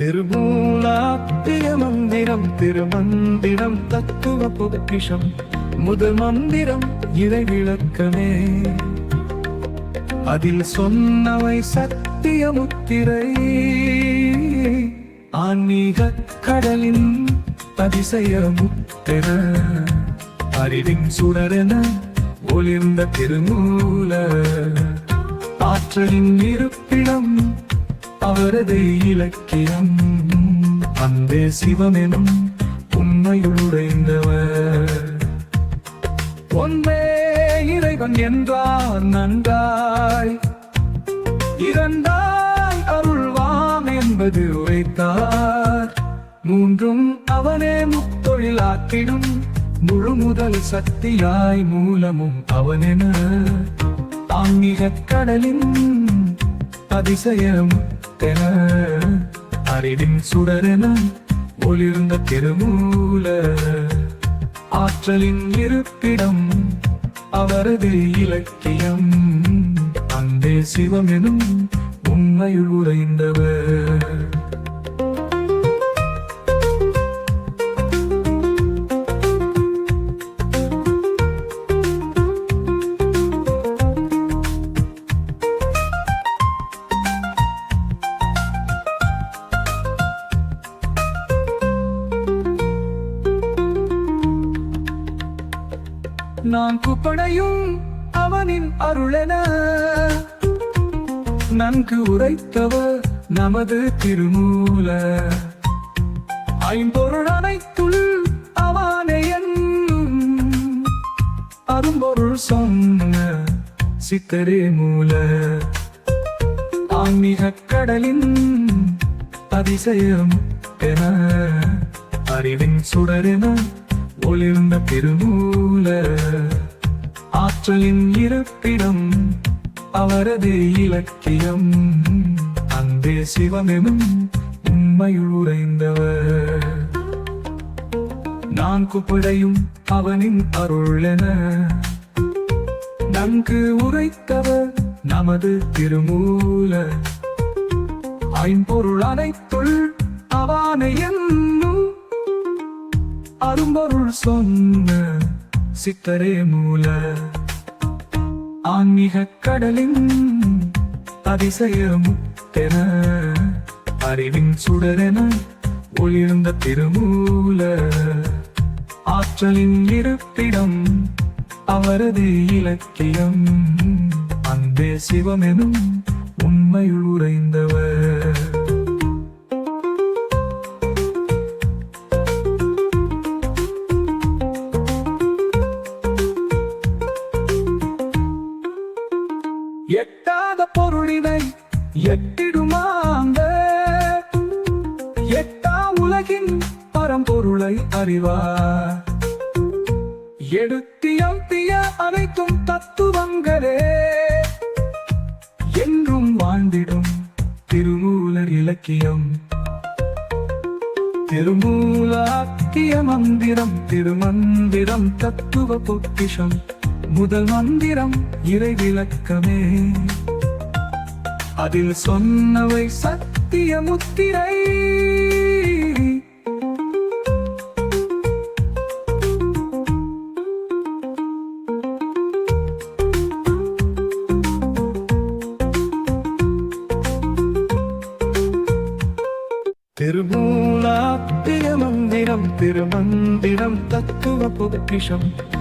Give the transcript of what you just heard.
திருமூலாத்திய மந்திரம் திருமந்திரம் தத்துவ பொக்கிஷம். முதல் மந்திரம் இறை விளக்கமே. அதில் சொன்னவை சத்திய முத்திரை ஆன்மீக கடலின் அதிசய முத்திர அறிவின் சுடரென ஒளிர்ந்த திருமூல. ஆற்றலின் இருப்பு அவரது இலக்கியம். அன்பே சிவமெனும் உண்மையுடைந்தவர் ஒன்றே இறைவன் என்றார் நன்றாய். இரண்டாய் அருள்வாம் என்பது உரைத்தார். மூன்றும் அவனே முத்தொழிலாக்கிடும் முழு முதல் சக்தியாய் மூலமும் அவனென. ஆன்மீக கடலின் அதிசயம் தென அறிவின் சுடரென ஒளிர்ந்த திருமூல ஆற்றலின் இருப்பிடம் அவரது இலக்கியம். அன்பே சிவம் எனும் உண்மையுள் உறைந்தவர். நான் குப்பனையும் அவனின் அருளென. நன்கு உரைத்தவர் நமது திருமூல. ஐம்பொருள் அனைத்துள் அவனையன் அரும்பொருள் சொன்ன சித்தரே மூல. ஆன்மீக கடலின் அதிசயம் என அறிவின் சுடரென ஒளிர்ந்த பெருமூல ஆற்றலின் இருப்பிடம் அவரது இலக்கியம். அன்பே சிவமெனும் உண்மையுள் உறைந்தவர். நான் குப்படையும் அவனின் அருளென நன்கு உரைத்தவர் நமது திருமூல. ஐம்பொருள் அனைத்துள் அவானை என்னும் அரும்பொருள் சொன்ன சித்தரே மூல. ஆன்மீக கடலின் அதிசயம் தென அறிவின் சுடரென ஒளிர்ந்த திருமூல. ஆற்றலின் இருப்பிடம் அவரது இலக்கியம். அன்பே சிவமெனும் உண்மையுள் உறைந்தவர். எட்டாத பொருளினை எட்டிடுமாங்க எட்டா உலகின் பரம்பொருளை அறிவார். எடுத்தியம்பிய அனைத்தும் தத்துவங்களே. என்றும் வாழ்ந்திடும் திருமூலர் இலக்கியம். திருமூலாக்கிய மந்திரம் திருமந்திரம் தத்துவ பொக்கிஷம். முதல் மந்திரம் இறை விளக்கமே. அதில் சொன்னவை சத்திய முத்திரை. திருமூலாத்திய மந்திரம் திருமந்திரம் தத்துவ பொக்கிஷம்.